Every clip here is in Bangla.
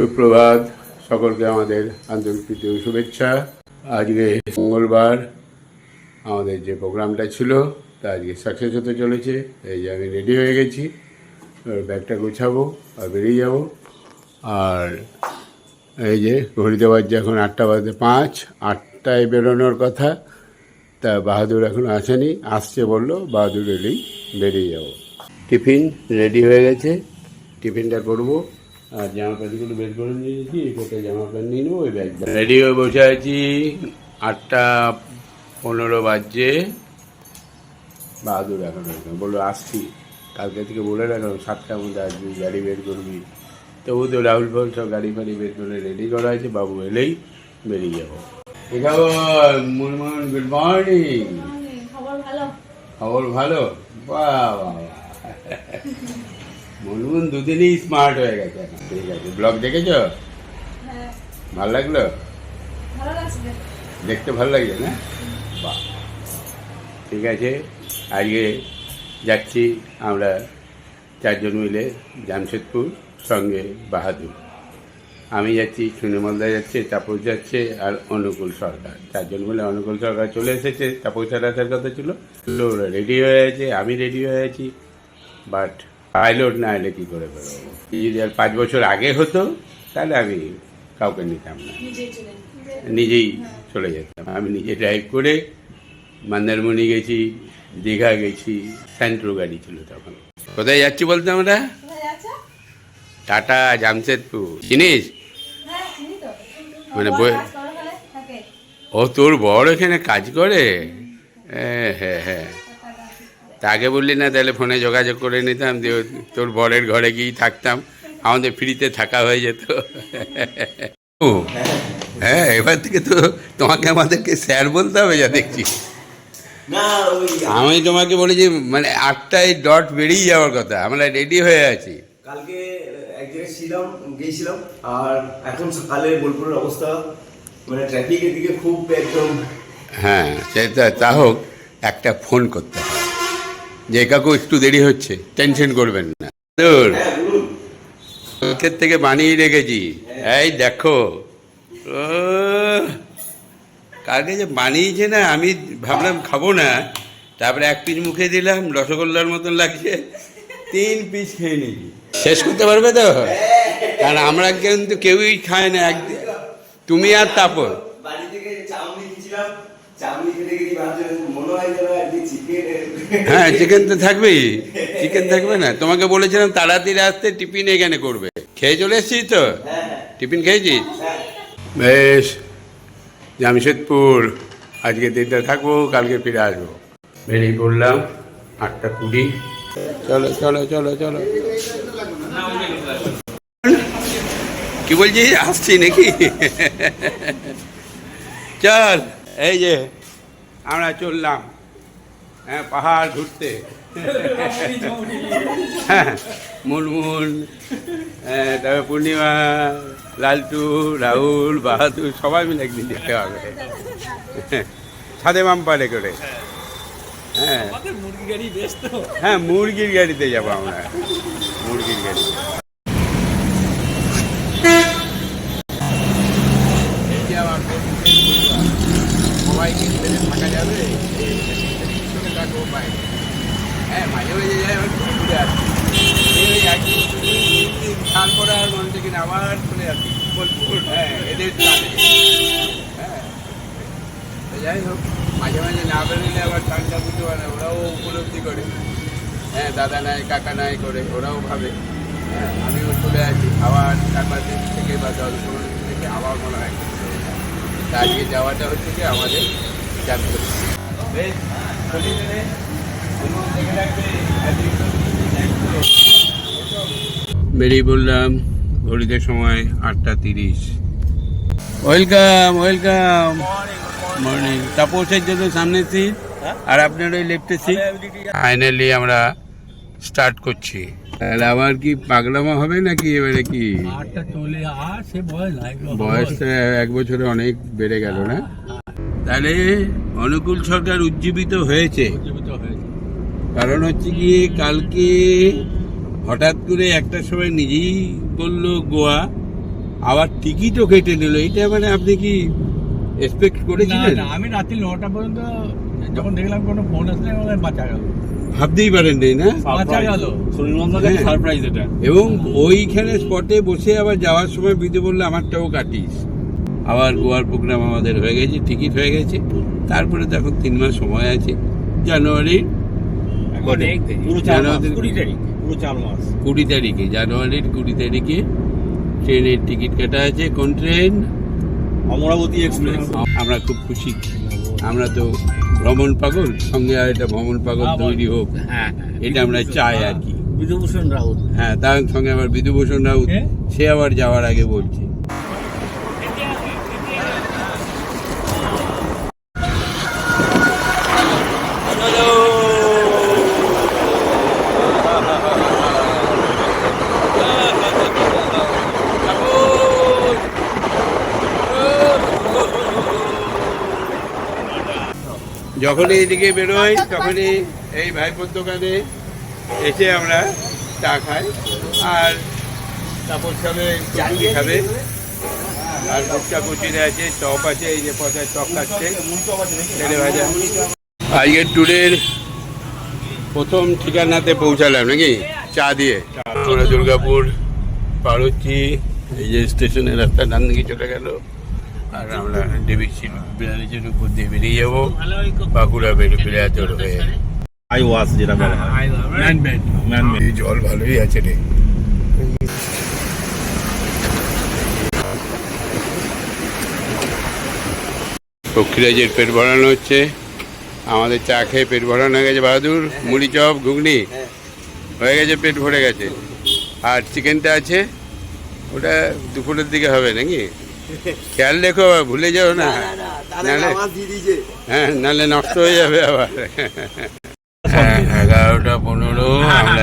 সুপ্রভাত সকলকে আমাদের আন্তরিক প্রীতি ও শুভেচ্ছা। আজকে মঙ্গলবার আমাদের যে প্রোগ্রামটা ছিল, তা আজকে সাকসেস হতে চলেছে এই যে আমি রেডি হয়ে গেছি। ব্যাগটা গোছাবো আর বেরিয়ে যাব। আর এই যে ঘড়িতে বাজছে এখন আটটা বাজতে পাঁচ, আটটায় বেরোনোর কথা, তা বাহাদুর এখন আসেনি, আসছে বলল, বাহাদুর এলেই বেরিয়ে যাব। টিফিন রেডি হয়ে গেছে, টিফিনটা করব। আর জামা প্যান্টগুলো বের করে নিয়েছি কোথায় জামা প্যান্ট নিয়ে নেব ওই ব্যাগটা। রেডি হয়ে বসে আছি আটটা পনেরো বাজছে। বাহাদুর এখন এরকম বলল আসছি। কালকে থেকে বলে রাখলাম সাতটার মধ্যে আসবি গাড়ি বের করবি। তবু তো রাহুল ফল সব গাড়ি ফাড়ি বের করে রেডি করা আছে বাবু এলেই বেরিয়ে যাব। দেখাবো মুনমুন গুড মর্নিং খবর ভালো? খবর ভালো? বাহ। মুনমুন দুদিনই স্মার্ট হয়ে গেছে ঠিক আছে ব্লগ দেখেছ? হ্যাঁ। ভালো লাগল? দেখতে ভালো লাগছে না? বাহ। ঠিক আছে আজকে যাচ্ছি আমরা চারজন মিলে জামশেদপুর সঙ্গে বাহাদুর। আমি যাচ্ছি সুনিমলদা যাচ্ছে তাপস যাচ্ছে আর অনুকূল সরকার। চারজন মিলে অনুকূল সরকার চলে এসেছে। তাপসের আসার কথা ছিল। রেডি হয়ে আছে আমি রেডি হয়ে আছি। বাট পাইলট না এলে কী করে বেরোবো? যদি আর পাঁচ বছর আগে হতো তাহলে আমি কাউকে নিতাম না। নিজেই চলে যেতাম। আমি নিজে ড্রাইভ করে মন্দারমণি গেছি দীঘা গেছি স্যান্ট্রো গাড়ি ছিল তখন। কোথায় যাচ্ছি বলতে আমরা? টাটা জামশেদপুর। চিনিস? হ্যাঁ মানে বই- ও তোর বড় এখানে কাজ করে? হ্যাঁ হ্যাঁ হ্যাঁ। তা আগে বললি না তাহলে ফোনে যোগাযোগ করে নিতাম দিয়ে তোর বরের ঘরে গিয়েই থাকতাম আমাদের ফ্রিতে থাকা হয়ে যেত। ও হ্যাঁ এবার থেকে তো তোমাকে আমাদেরকে স্যার বলতে হবে যা দেখছি। আমি তোমাকে বলেছি মানে আটটায় ডট বেরিয়ে যাওয়ার কথা আমরা রেডি হয়ে আছি। কালকে এক জায়গায় ছিলাম গিয়েছিলাম আর এখন সকালে বোলপুরের অবস্থা মানে ট্রাফিকের দিকে খুব একদম হ্যাঁ সেটা তা হোক একটা ফোন করতে হবে। যে কাকু একটু দেরি হচ্ছে, টেনশন করবেন না। বলুন থেকে বানিয়ে রেখেছি। এই দেখো। ও কালকে যে বানিয়েছে না, আমি ভাবলাম খাব না। তারপরে এক পিস মুখে দিলাম, রসগোল্লার মতন লাগছে। তিন পিস খেয়ে নিয়েছি। শেষ করতে পারবে তো? কারণ আমরা কিন্তু কেউই খায় না। একদিন তুমি আর তাপর বাড়ি থেকে চাউমিন খেয়েছিলাম চাউমিন খেতে গিয়ে ভাবছিলাম মনে হয় চিকেন হ্যাঁ তো থাকবেই। চিকেন থাকবে না। তোমাকে বলেছিলাম তাড়াতাড়ি আসতে টিফিন এখানে করবে। খেয়ে চলে এসছিস তো? হ্যাঁ টিফিন খেয়েছিস? হ্যাঁ। বেশ। জামশেদপুর। আজকে দিনটা থাকব কালকে ফিরে আসব। বেরিয়ে পড়লাম আটটা কুড়ি। চলো চলো চলো চলো। কি বলছি আসছি নাকি? চল। এই যে আমরা চললাম হ্যাঁ পাহাড় ঘুরতে। হ্যাঁ মুনমুন হ্যাঁ, তারপরে পূর্ণিমা লালটু রাহুল বাহাদুর সবাই মিলে একদিন যেতে হবে। ছাদে মাম্পারে করে। হ্যাঁ। হ্যাঁ মুরগির গাড়িতে যাব আমরা। মুরগির গাড়ি এই যে আমার বন্ধুদের পরিবার। সবাইকে ছেড়ে থাকা যাবে সঙ্গে থাকব বাইরে হ্যাঁ মাঝে মাঝে যাই আবার ঘুরে ঘুরে আসি এই একদিন দুদিন তিন দিন স্নান করে আর মন থেকে আবার চলে আসি বোলপুর হ্যাঁ এদের টানে হ্যাঁ তো যাই হোক মাঝে মাঝে না বেরোলে আবার ঠান্ডা বুঝতে পারে ওরাও উপলব্ধি করে হ্যাঁ দাদা নাই কাকা নাই হ্যাঁ আমিও চলে আসি আবার চার পাঁচ দিন থেকে বা দশ পনেরো দিন থেকে আবার মনে হয়। আজকে যাওয়াটা হচ্ছে কি আমাদের রাখবে বেরিয়ে বললাম ঘড়িতে সময় আটটা তিরিশ। Welcome welcome. মর্নিং। তাপসের জন্য সামনে সিট আর আপনার ওই লেফটে সিট ফাইনালি আমরা স্টার্ট করছি। তাহলে আবার কি পাগলামো হবে নাকি এবারে কি? আটটা চলে আর সে বয়স এক বছরে অনেক বেড়ে গেল না? তাহলে অনুকূল সরকার উজ্জীবিত হয়েছে। কারণ হচ্ছে গিয়ে কালকে হঠাৎ করে একটা সময় নিজেই বলল গোয়া আবার টিকিটও কেটে নিল। এটা মানে আপনি কি এক্সপেক্ট করেছিলেন? আমি রাত্রি নটা পর্যন্ত যখন দেখলাম কোনো ফোন আসলে বাঁচা গেল। ভাবতেই পারেন নাই না বাঁচা গেল। হ্যাঁ। সারপ্রাইজ এটা। এবং ওইখানে স্পটে বসে আবার যাওয়ার সময় বিদে বললে আমারটাও কাটিস। আবার গোয়ার প্রোগ্রাম আমাদের হয়ে গেছে টিকিট হয়ে গেছে। তারপরে তো এখন তিন মাস সময় আছে জানুয়ারি পুরো চার কুড়ি তারিখ পুরো কুড়ি তারিখে জানুয়ারির কুড়ি তারিখে ট্রেনের টিকিট কাটা আছে কোন ট্রেন? অমরাবতী এক্সপ্রেস। আমরা খুব খুশি। আমরা তো ভ্রমণ পাগল সঙ্গে আর এটা ভ্রমণ পাগল তৈরি হোক। হ্যাঁ এটা আমরা চাই আর কি। বিধুভূষণ রাউত। হ্যাঁ তার সঙ্গে আবার বিধুভূষণ রাউত কে? সে আবার যাওয়ার আগে বলছে। যখনই এদিকে বেরোই, তখনই এই ভাইপোর দোকানে এসে আমরা চা খাই। আর তারপর খাবে কচুরি খাবে। আর ফুচকা কচুরি আছে, চপ আছে, এই যে পয়সায় চপ খাচ্ছে, তেলে ভাজা। আজকের ট্যুরের প্রথম ঠিকানাতে পৌঁছালাম নাকি? চা দিয়ে। আমরা দুর্গাপুর পার হচ্ছি এই যে স্টেশনের রাস্তা ডান দিকে চলে গেল। আর আমরা ডিবিসি ব্রিজের উপর দিয়ে বেরিয়ে যাব বাঁকুড়া বেরো বেড়াতর হয়ে আই ওয়াশ যেটা হয় জল ভালোই আছে রে পক্ষীরাজের পেট ভরানো হচ্ছে আমাদের চা খেয়ে পেট ভরানো হয়ে গেছে বাহাদুর মুড়ি চপ ঘুগনি? হয়ে গেছে পেট ভরে গেছে। আর চিকেনটা আছে ওটা দুপুরের দিকে হবে নাকি? খেয়াল রেখো ভুলে যাও না। হ্যাঁ নাহলে নষ্ট হয়ে যাবে আবার। হ্যাঁ, এগারোটা পনেরো আমরা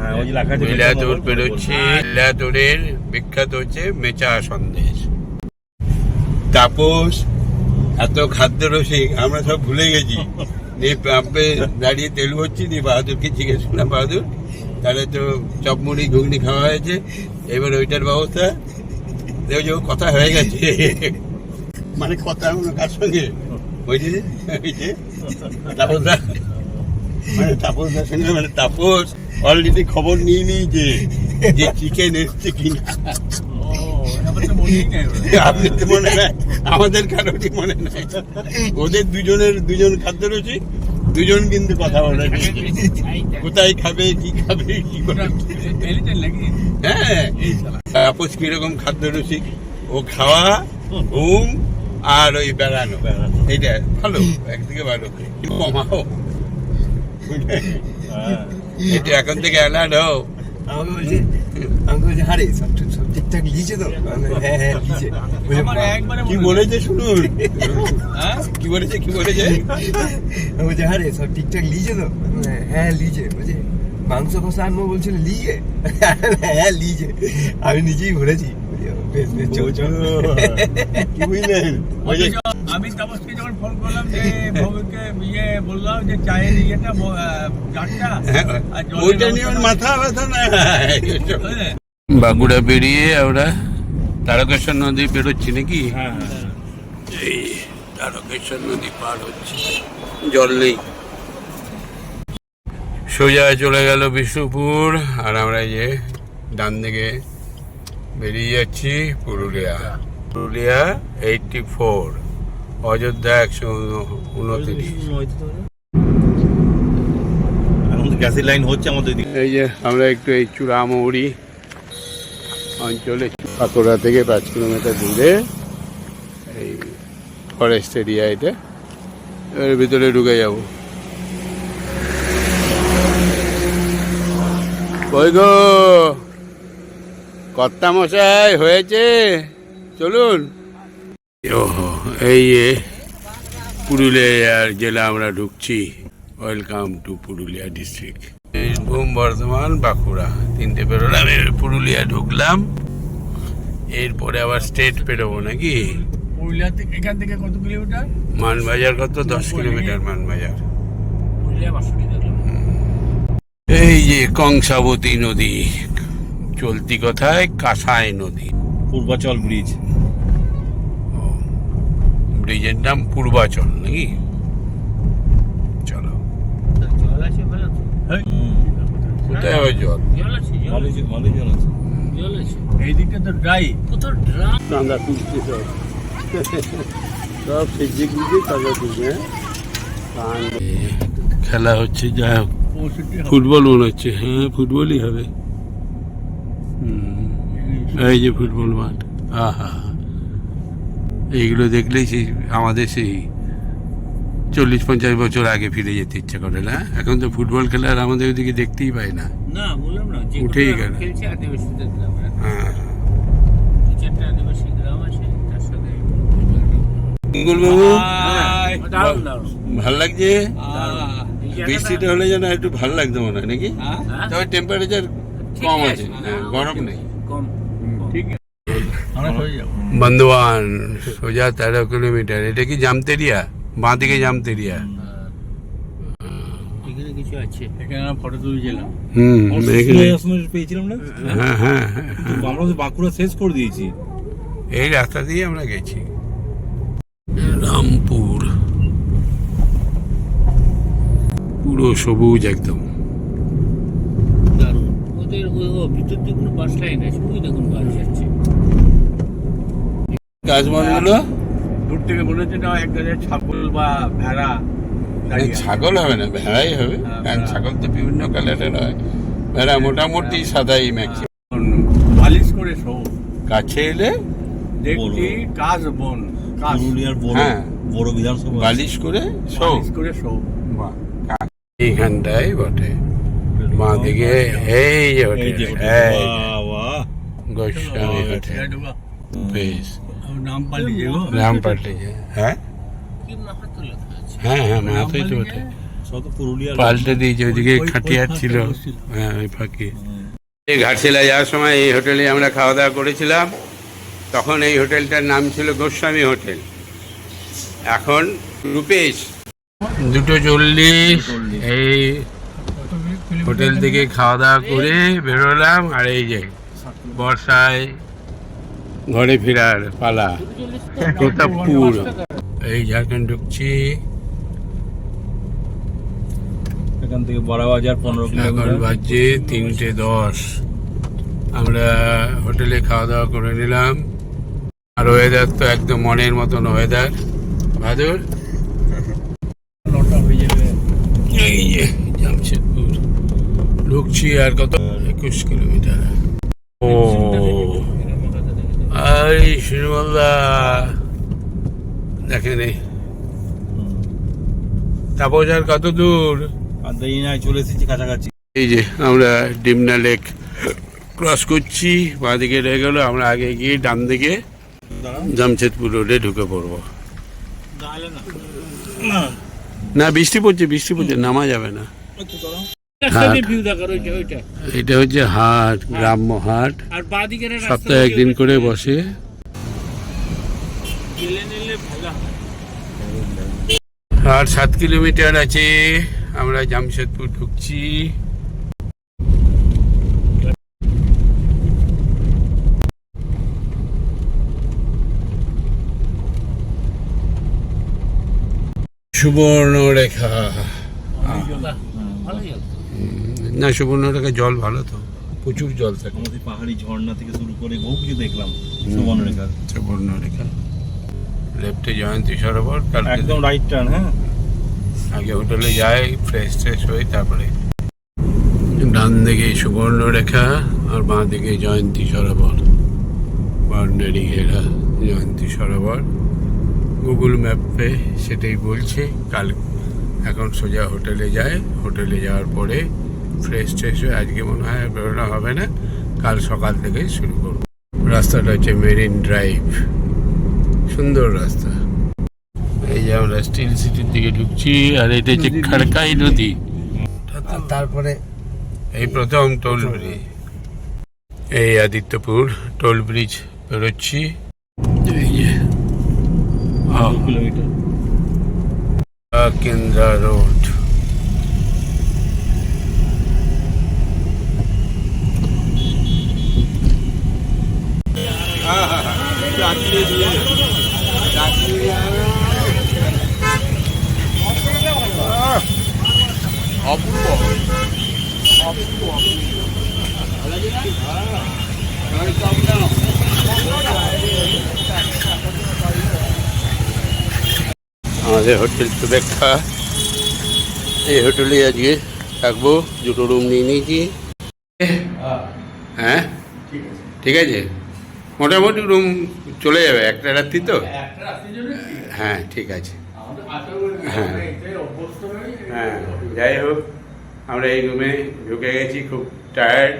হ্যাঁ, ওই যে লেখা আছে বিলাতর বেরোচ্ছি বিলাতরের বিখ্যাত হচ্ছে মেচা সন্দেশ। তাপস এত খাদ্য রসিক আমরা সব ভুলে গেছি। নিয়ে পাম্পে দাঁড়িয়ে তেল হচ্ছি দিয়ে বাহাদুরকে জিজ্ঞেস করলাম বাহাদুর তাহলে তো চপমুড়ি ঘুগনি খাওয়া হয়েছে এবার ওইটার ব্যবস্থা। দেখো যে কথা হয়ে গেছে। মানে কথা হলো কার সঙ্গে? ওই যে ওই যে, তাপসদা। মানে তাপসদার সঙ্গে মানে তাপস অলরেডি খবর নিয়ে নিয়েছে যে চিকেন এসছে কিনা। আপনি তো মনে নাই, আমাদের কারোরই মনে নাই। ওদের দুজনের, দুজন খাদ্য রয়েছে দুজন কিন্তু কথা বলে কোথায় খাবে কি খাবে কি হ্যাঁ তাপস কীরকম খাদ্য রসিক? ও খাওয়া ঘুম আর ওই বেড়ানো এইটা ভালো একদিকে ভালো। কমাও। এটা এখন থেকে অ্যালার্ট হও। আমাকে বলছে আমাকে বলছে আরে সব সব ঠিকঠাক লিখছে তো। আমি বললাম, হ্যাঁ হ্যাঁ লিখছে কি বলেছে শুনুন? কি বলেছে কি বলেছে? আমি বলছি আরে সব ঠিকঠাক লিখছে তো? হ্যাঁ লিখছে বলছে মাংস কষা আনব বলছিল লিখে হ্যাঁ লিখছে আমি নিজেই ভরেছি আমি তাপসকে যখন ফোন করলাম যে ভৌমিককে ইয়ে বললাম যে চায়ের ইয়েটা আর জলের ওইটা নিয়ে মাথা ব্যথা না। হ্যাঁ। বাঁকুড়া পেরিয়ে আমরা তারকেশ্বর নদী বেরোচ্ছি নাকি? হ্যাঁ এই তারকেশ্বর নদী পার হচ্ছে। জল নেই। সোজা চলে গেল বিষ্ণুপুর আর আমরা এই যে ডান দিকে বেরিয়ে যাচ্ছি পুরুলিয়া। পুরুলিয়া এইটটি ফোর অযোধ্যা একশো উনত্রিশ। আমাদের গ্যাসের লাইন হচ্ছে আমাদের দিকে এই যে আমরা একটু এই চূড়ামৌড়ি অঞ্চলে পাকোড়া থেকে পাঁচ কিলোমিটার দূরে এই ফরেস্ট এরিয়া এটা। এর ভিতরে ঢুকে যাব। কই গো কর্তা মশাই হয়েছে? চলুন। এই যে পুরুলিয়ার জেলা আমরা ঢুকছি। Welcome to Purulia district. Birbhum Bardhaman Bankura. তিনটে পেরোলাম পুরুলিয়া ঢুকলাম। এরপরে আবার স্টেট পেরোবো নাকি? পুরুলিয়া থেকে এখান থেকে কত কিলোমিটার? মানবাজার কত? দশ কিলোমিটার মানবাজার। এই যে কংসাবতী নদী চলতি কথায় কাঁসাই নদী। পূর্বাচল ব্রিজ। ব্রিজের নাম পূর্বাচল নাকি? চলো। জল আছে ভালো কোথায় হবে জল? জল আছে জল ভালোই জ- ভালোই জল আছে জল আছে এইদিকে তো ড্রাই কোথাও ড্রাম চাঁদা তুলছে সব। সব সেজে গুজে চাঁদা তুলছে হ্যাঁ? খেলা হচ্ছে যাই হোক। ফুটবল মনে হচ্ছে হ্যাঁ ফুটবলই হবে। হুম, এই যে ফুটবল মাঠ। আহা। এইগুলো দেখলেই সেই আমাদের সেই চল্লিশ পঞ্চাশ বছর আগে ফিরে যেতে ইচ্ছা করে না? এখন তো ফুটবল খেলা আর আমাদের ওদিকে দেখতেই পাই না। না বললাম উঠেই গেল। হ্যাঁ। আছে মঙ্গলবাবু দারুণ ভালো লাগছে? বৃষ্টিটা হলে যেন একটু ভালো লাগতো মনে হয় নাকি? হ্যাঁ? তবে টেম্পারেচার কম আছে, আছে হ্যাঁ, গরম নেই। কম ঠিক আমরা হয়ে সোজা তেরো কিলোমিটার এটা কি জামতেরিয়া? বাঁ দিকে জামতেরিয়া এখানে কিছু আছে। এখানে ফটো তুলেছিলাম। হুম এখানে পেয়েছিলাম না? হ্যাঁ হ্যাঁ হ্যাঁ তো আমরা তো বাঁকুড়া শেষ করে দিয়েছি। এই রাস্তা দিয়ে আমরা গেছি। রামপুর। পুরো সবুজ একদম। দারুণ। ওদের ভিতর দিয়ে কোনো বাস লাইন আছে ওই দেখুন বাস যাচ্ছে। গাছ দূর থেকে মনে হচ্ছে না এক গাছের ছাগল বা ভেড়া। ছাগল হবে না ভেড়াই হবে। হ্যাঁ, কারণ ছাগল তো বিভিন্ন কালারের হয়। ভেড়া মোটামুটি সাদাই ম্যাক্সিমাম। মালিশ করে শো। কাছে এলে দেখছি কাজ বন পুরুলিয়ার বড় হ্যাঁ। বড় বিধানসভা। বালিশ করে শো। মালিশ করে শো। এইখানটাই বটে। মা দিকে এই যে এই যে হোটেল। গোস্বামী হোটেল বেশ। নাম পাল্টিয়ে গো নাম পাল্টেছে হ্যাঁ? কি মাহাতো লেখা হ্যাঁ হ্যাঁ মাথায় তো তো পাল্টে দিয়েছে ওইদিকে ওই- ওই খাটিয়ার ছিল। হ্যাঁ ওই ফাঁকে। এই ঘাটশিলা যাওয়ার সময় এই হোটেলে আমরা খাওয়া দাওয়া করেছিলাম। তখন এই হোটেলটার নাম ছিল গোস্বামী হোটেল। এখন রূপেশ। দুটো চল্লিশ এই হোটেল থেকে খাওয়া দাওয়া করে বেরোলাম আর এই যে বর্ষায় ঘরে ফেরার পালা। প্রতাপপুর। এই ঝাড়খণ্ড ঢুকছি। এখান থেকে বড় বাজার পনেরো এখন বাজছে তিনটে দশ। আমরা হোটেলে খাওয়া দাওয়া করে নিলাম। আর ওয়েদার তো একদম মনের মতন ওয়েদার ভাদুর জামশেদপুর। ঢুকছি আর কত? একুশ কিলোমিটার। ও। এই শ্রীমল্লা দেখেন কত দূর? চলে এসেছি কাছাকাছি। এই যে আমরা ডিমনা লেক ক্রস করছি বাঁ দিকে রয়ে গেল আমরা আগে গিয়ে ডান দিকে জামশেদপুর রোডে ঢুকে পড়ব। না বৃষ্টি পড়ছে বৃষ্টি পড়ছে নামা যাবে না। এটা হচ্ছে হাট গ্রাম্য হাট। সপ্তাহে একদিন করে বসে। ভালো হয়। আর সাত কিলোমিটার আছে। আমরা জামশেদপুর ঢুকছি। সুবর্ণরেখা। ভালোই হলো। না সুবর্ণরেখা জল ভালো তো প্রচুর জল থাকে। আমাদের পাহাড়ি ঝর্ণা থেকে শুরু করে বহু কিছু দেখলাম সুবর্ণরেখা। সুবর্ণরেখা। লেফটে জয়ন্তী সরোবর একদম রাইট টার্ন হ্যাঁ। আগে হোটেলে যাই ফ্রেশ ট্রেশ হই তারপরে ডান দিকে সুবর্ণরেখা আর বাঁ দিকে জয়ন্তী সরোবর। বাউন্ডারি ঘেরা জয়ন্তী সরোবর। গুগল ম্যাপে সেটাই বলছে কাল এখন সোজা হোটেলে যায় হোটেলে যাওয়ার পরে ফ্রেশ ট্রেশ হয়ে আজকে মনে হয় বেরোনো হবে না। কাল সকাল থেকে শুরু করব। রাস্তাটা হচ্ছে মেরিন ড্রাইভ। সুন্দর রাস্তা। এই যে আমরা স্টিল সিটির দিকে ঢুকছি আর এটা হচ্ছে খাড়কাই নদী। তারপরে এই প্রথম টোল ব্রিজ এই আদিত্যপুর টোল ব্রিজ বেরোচ্ছি। এই যে। কিলোমিটার কেন্দ্রা রোড চাটনি দিয়ে চাটনি দিয়ে আহ, অপূর্ব? হ্যাঁ। আমাদের হোটেল সুরেখা এই হোটেলে আজকে থাকব দুটো রুম নিয়ে নিয়েছি হ্যাঁ ঠিক আছে মোটামুটি রুম চলে যাবে একটা রাত্রি তো কি? হ্যাঁ ঠিক আছে হ্যাঁ। আমরা এতে অভ্যস্ত নই। হ্যাঁ যাই হোক আমরা এই রুমে ঢুকে গেছি খুব টায়ার্ড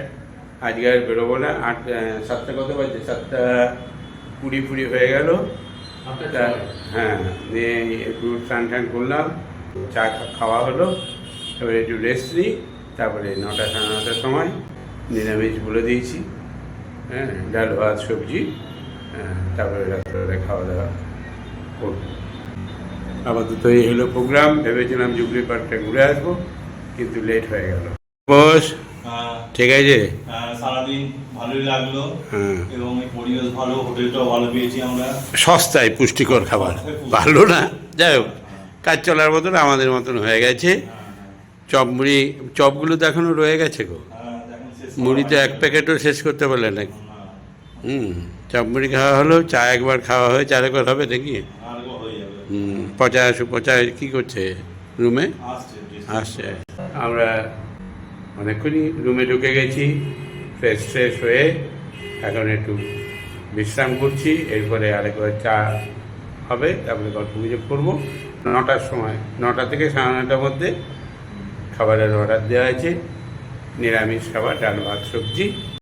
আজকে আর বেরোবো না। আট সাতটা কত বাজছে সাতটা কুড়ি ফুড়ি হয়ে গেল। হ্যাঁ দিয়ে একটু স্নান টান করলাম। চা খাওয়া হলো। এবারে একটু রেস্ট নিই। তারপরে নটা সাড়ে নটার সময় নিরামিষ বলে দিয়েছি। হ্যাঁ ডাল ভাত সবজি। হ্যাঁ তারপরে রাত্রে খাওয়া দাওয়া করব। আপাতত এই হলো প্রোগ্রাম। ভেবেছিলাম জুবলি পার্কটা ঘুরে আসব কিন্তু লেট হয়ে গেল। বস ঠিক আছে? সারাদিন ভালোই লাগল হ্যাঁ। এবং পরিবেশ ভালো হোটেলটাও ভালো পেয়েছি আমরা। সস্তায় পুষ্টিকর খাবার। ভালো না? যাই হোক কাজ চলার মতন আমাদের মতন হয়ে গেছে। চপ মুড়ি চপগুলো তো এখনও রয়ে গেছে গো। মুড়ি তো এক প্যাকেটও শেষ করতে পারলে নাকি? হুম চপ মুড়ি খাওয়া হলো চা একবার খাওয়া হয়ে চার একবার হবে নাকি? হয়ে হুম পচা পচা কী করছে? রুমে? আসছে আমরা অনেকক্ষণই রুমে ঢুকে গেছি ফ্রেশ ফ্রেশ হয়ে এখন একটু বিশ্রাম করছি এরপরে আরেকবার চা হবে তারপরে গল্প গুজব করব। নটার সময় নটা থেকে সাড়ে নটার মধ্যে খাবারের অর্ডার দেওয়া আছে নিরামিষ খাবার ডাল ভাত সবজি।